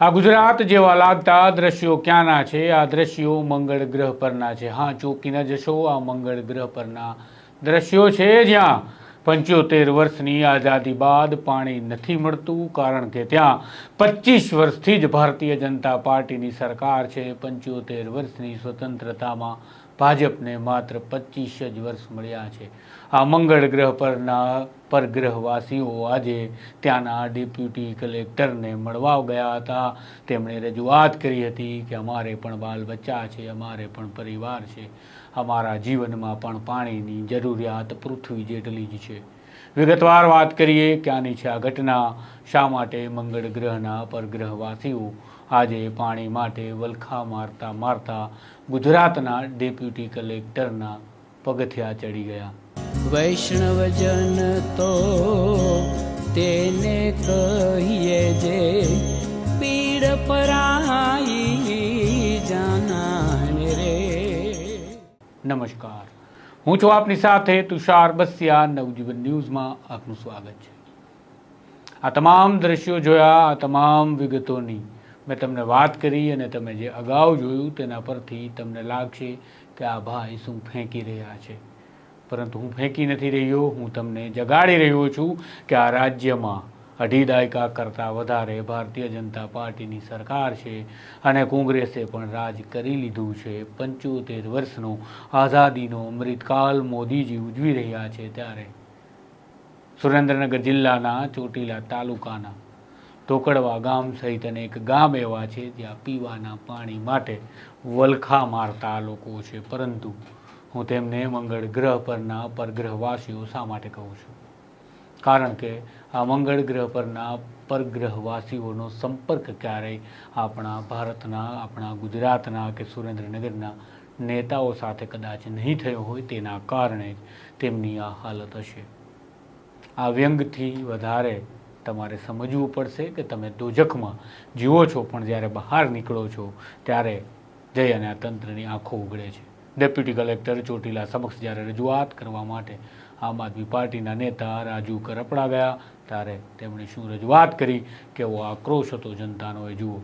આ ગુજરાત જેવા લાગતા દ્રશ્યો ક્યાંના છે? આ દ્રશ્યો મંગળ ગ્રહ પરના છે. હા ચોકી ન જશો, આ મંગળ ગ્રહ પરના દ્રશ્યો છે જ્યાં પંચોતેર વર્ષની આઝાદી બાદ પાણી નથી મળતું, કારણ કે ત્યાં પચીસ વર્ષથી જ ભારતીય જનતા પાર્ટીની સરકાર છે. પંચોતેર વર્ષની સ્વતંત્રતામાં ભાજપને માત્ર પચીસ જ વર્ષ મળ્યા છે. આ મંગળ ગ્રહ પરના પરગ્રહવાસીઓ આજે ત્યાંના ડેપ્યુટી કલેક્ટરને મળવા ગયા હતા. તેમણે રજૂઆત કરી હતી કે અમારે પણ બાલ બચ્ચા છે, અમારે પણ પરિવાર છે. અમારા જીવનમાં પણ પાણીની જરૂરિયાત પૃથ્વી જેટલી જ છે. વિગતવાર વાત કરીએ કે આની છે આ ઘટના. શા માટે મંગળ ગ્રહના પરગ્રહવાસીઓ આજે પાણી માટે વલખા મારતા મારતા ગુજરાતના ડેપ્યુટી કલેક્ટરના પગથિયા ચડી ગયા. વૈષ્ણવજન તો તેને કહીએ જે પીડ પરાઈ જાનાને રે. નમસ્કાર. હું છું આપની સાથે તુષાર બસિયા નવજીવન ન્યૂઝમાં આપનું સ્વાગત છે. આ તમામ દ્રશ્યો જોયા આ તમામ વિગતોની મેં તમને વાત કરી અને તમે જે અગાઉ જોયું તેના પરથી તમને લાગશે કે આ ભાઈ શું ફેંકી રહ્યા છે. પરંતુ હું ફેંકી નથી રહ્યો, હું તમને જગાડી રહ્યો છું કે આ રાજ્યમાં અઢી દાયકા કરતાં વધારે ભારતીય જનતા પાર્ટીની સરકાર છે અને કોંગ્રેસે પણ રાજ કરી લીધું છે. પંચોતેર વર્ષનો આઝાદીનો અમૃતકાલ મોદીજી ઉજવી રહ્યા છે ત્યારે સુરેન્દ્રનગર જિલ્લાના ચોટીલા તાલુકાના ઢોકડવા ગામ સહિત અનેક ગામ એવા છે જ્યાં પીવાના પાણી માટે વલખા મારતા લોકો છે. પરંતુ હું તેમને મંગળ ગ્રહ પરના પરગ્રહવાસીઓ શા માટે કહું છું? કારણ કે આ મંગળ ગ્રહ પરના પરગ્રહવાસીઓનો સંપર્ક ક્યારેય આપણા ભારતના, આપણા ગુજરાતના કે સુરેન્દ્રનગરના નેતાઓ સાથે કદાચ નહીં થયો હોય તેના કારણે જ તેમની આ હાલત હશે. આ વ્યંગથી વધારે તમારે સમજવું પડશે કે તમે દોજખમાં જીવો છો, પણ જ્યારે બહાર નીકળો છો, ત્યારે જઈ અને આ તંત્રની આંખો ઉગડે છે. ડેપ્યુટી કલેક્ટર ચોટીલા સમક્ષ જ્યારે રજૂઆત કરવા માટે આમ આદમી પાર્ટીના નેતા રાજુ કરપડા ગયા, ત્યારે તેમણે શું રજૂઆત કરી કેવો આક્રોશ હતો જનતાનો, એ જુઓ.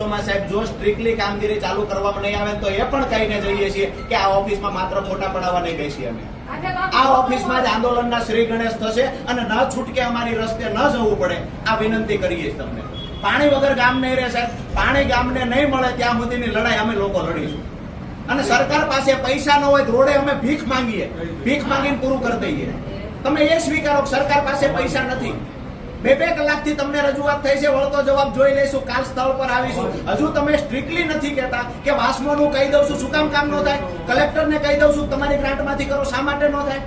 સાહેબ, જો સ્ટ્રિક્ટલી કામગીરી ચાલુ કરવામાં નહીં આવે તો એ પણ કહીને જઈએ છીએ કે આ ઓફિસમાં માત્ર ફોટા પડાવવા નહીં બેસીએ અમે. આ ઓફિસમાં જ આંદોલનના શ્રી ગણેશ થશે અને ન છૂટકે અમારી રસ્તે ન જવું પડે. આ વિનંતી કરીએ તમને. પાણી વગર ગામ નહીં રહે પાણી ગામને નહીં મળે ત્યાં સુધીની લડાઈ અમે લોકો લડીશું. અને સરકાર પાસે પૈસા ન હોય રોડે અમે ભીખ માંગીએ. ભીખ માંગીને પૂરું કરી દઈએ. તમે એ સ્વીકારો સરકાર પાસે પૈસા નથી. બે બે કલાકથી તમને રજૂઆત થઈ છે, વળતો જવાબ જોઈ લઈશું, કાલ સ્થળ પર આવીશું. હજુ તમે સ્ટ્રિક્ટલી નથી કહેતા કે વાસ્મોનું કહી દઉં છું, શું કામ કામ ન થાય? કલેક્ટરને કહી દઉં છું, તમારી ગ્રાન્ટમાંથી કરો, શા માટે ન થાય?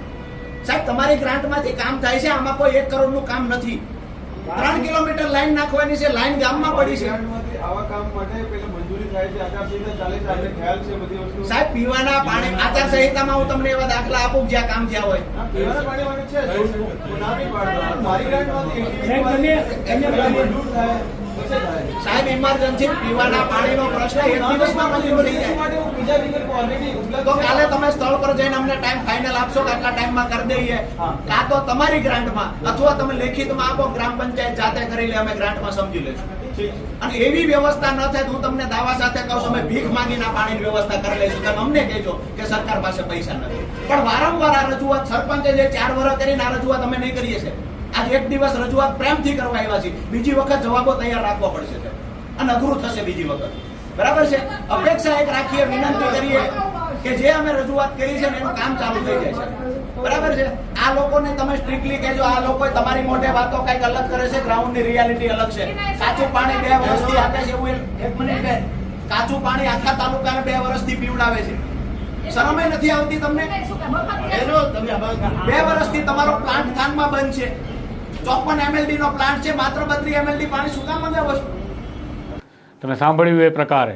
સાહેબ, તમારી ગ્રાન્ટમાંથી કામ થાય છે, આમાં કોઈ એક કરોડનું કામ નથી. ત્રણ કિલોમીટર લાઈન નાખવાની છે લાઈન ગામમાં પડી છે. આવા કામ માટે પેલા મંજૂરી થાય છે આચારસંહિતા ચાલે છે આપણે ખ્યાલ છે બધી વસ્તુ? સાહેબ પીવાના પાણી આચારસંહિતામાં હું તમને એવા દાખલા આપું જ્યાં કામ જ્યાં હોય. પીવાના પાણી માટે છે. મારી ગ્રાન્ટમાંથી મંજૂર થાય. સાહેબ ઇમરજન્સી પીવાના પાણીનો પ્રશ્ન એક દિવસમાં મંજૂર થઈ જાય. બીજા વિકલ્પો already તો કાલે તમે સ્થળ પર જઈને અમને ટાઈમ ફાઇનલ આપશો કે આટલા ટાઈમમાં કરી દઈએ. કાં તો તમારી ગ્રાન્ટમાં અથવા તમે લેખિતમાં આપો ગ્રામ પંચાયત જાતે કરી લે અમે ગ્રાન્ટમાં સમજી લઈશું અને એવી વ્યવસ્થા ન થાય હું તમને દાવા સાથે કહું છું અમે ભીખ માંગીને પાણીની વ્યવસ્થા કરી લઈશું. તમે અમને કહેજો કે સરકાર પાસે પૈસા નથી. પણ વારંવાર આ રજૂઆત સરપંચે જે ચાર વર્ષ કરીને આ રજૂઆત અમે નહીં કરીએ છે આજે એક દિવસ રજૂઆત પ્રેમથી કરવા આવ્યા છે બીજી વખત જવાબો તૈયાર રાખવા પડશે અને અઘરું થશે બીજી વખત. બરાબર છે? અપેક્ષા એક રાખીએ વિનંતી કરીએ કે જે અમે રજૂઆત કરી છે એનું કામ ચાલુ થઈ જાય છે બરાબર છે? આ લોકોને તમે સ્ટ્રિક્ટલી કહેજો આ લોકો તમારી મોઢે વાતો કંઈક અલગ કરે છે ગ્રાઉન્ડની રિયાલિટી અલગ છે. કાચું પાણી બે વર્ષથી આપે છે એવું એક મિનિટ બે. કાચું પાણી આખા તાલુકાને બે વર્ષથી પીવડાવે છે. શરમે નથી આવતી તમને? બે વર્ષથી તમારો પ્લાન્ટ ખાનમાં બંધ છે. ચોપન એમએલડી નો પ્લાન્ટ છે, માત્ર બત્રી એમએલડી પાણી શું કામ મંગાવો વસ્તુ તમે સાંભળ્યું એ પ્રકારે,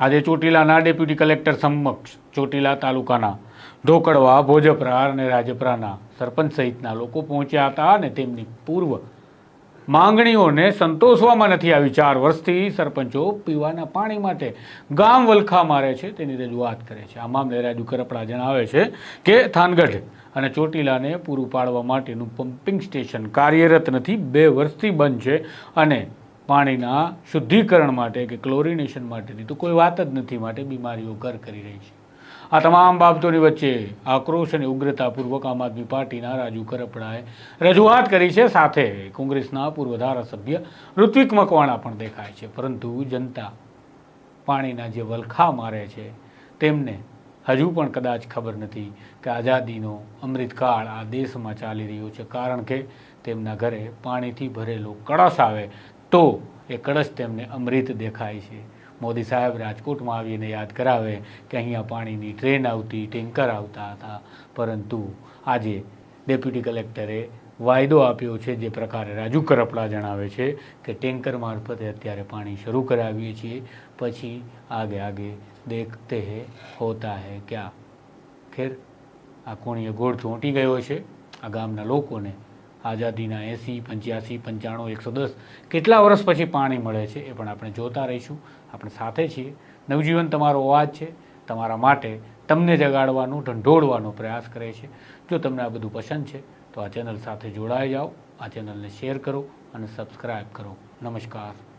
આજે ચોટીલાના ડેપ્યુટી કલેક્ટર સમક્ષ ચોટીલા તાલુકાના ઢોકડવા ભોજપરા અને રાજપરાના સરપંચ સહિતના લોકો પહોંચ્યા હતા અને તેમની પૂર્વ માંગણીઓને સંતોષવામાં નથી આવી. ચાર વર્ષથી સરપંચો પીવાના પાણી માટે ગામ વલખા મારે છે, તેની રજૂઆત કરે છે. આ મામલે રાજુ કરપડા જણાવે છે કે થાનગઢ અને ચોટીલાને પૂરું પાડવા માટેનું પમ્પિંગ સ્ટેશન કાર્યરત નથી, બે વર્ષથી બંધ છે અને પાણીના શુદ્ધિકરણ માટે કે ક્લોરિનેશન માટેની તો કોઈ વાત જ નથી, માટે બીમારીઓ ઘર કરી રહી છે. આ તમામ બાબતોની વચ્ચે આક્રોશ અને ઉગ્રતાપૂર્વક આમ આદમી પાર્ટીના રાજુ કરપડાએ રજૂઆત કરી છે. સાથે કોંગ્રેસના પૂર્વ ધારાસભ્ય ઋત્વિક મકવાણા પણ દેખાય છે. પરંતુ જનતા પાણીના જે વલખા મારે છે, તેમને હજુ પણ કદાચ ખબર નથી કે આઝાદીનો અમૃતકાળ આ દેશમાં ચાલી રહ્યો છે. કારણ કે તેમના ઘરે પાણીથી ભરેલો કળશ આવે તો એ કળશ તેમને અમૃત દેખાય છે. મોદી સાહેબ રાજકોટમાં આવીને યાદ કરાવે કે અહીંયા પાણીની ટ્રેન આવતી, ટેન્કર આવતા હતા. પરંતુ આજે ડેપ્યુટી કલેક્ટરે વાયદો આપ્યો છે જે પ્રકારે રાજુ કરપડા જણાવે છે કે ટેન્કર મારફતે અત્યારે પાણી શરૂ કરાવીએ છીએ. પછી આગે આગે દેખતે હે, હોતા હે ક્યાં? ખેર, આ કોણીએ ગોળ ચોંટી ગયો છે. આ ગામના લોકોને આઝાદીના એંસી, પંચ્યાસી, પંચાણું, એકસો દસ કેટલા વર્ષ પછી પાણી મળે છે એ પણ આપણે જોતા રહીશું. આપણે સાથે છીએ. નવજીવન તમારો અવાજ છે. તમારા માટે તમને જગાડવાનું, ઢંઢોળવાનો પ્રયાસ કરે છે. જો તમને આ બધું પસંદ છે, તો આ ચેનલ સાથે જોડાઈ જાઓ. આ ચેનલને શેર કરો અને સબસ્ક્રાઈબ કરો. નમસ્કાર.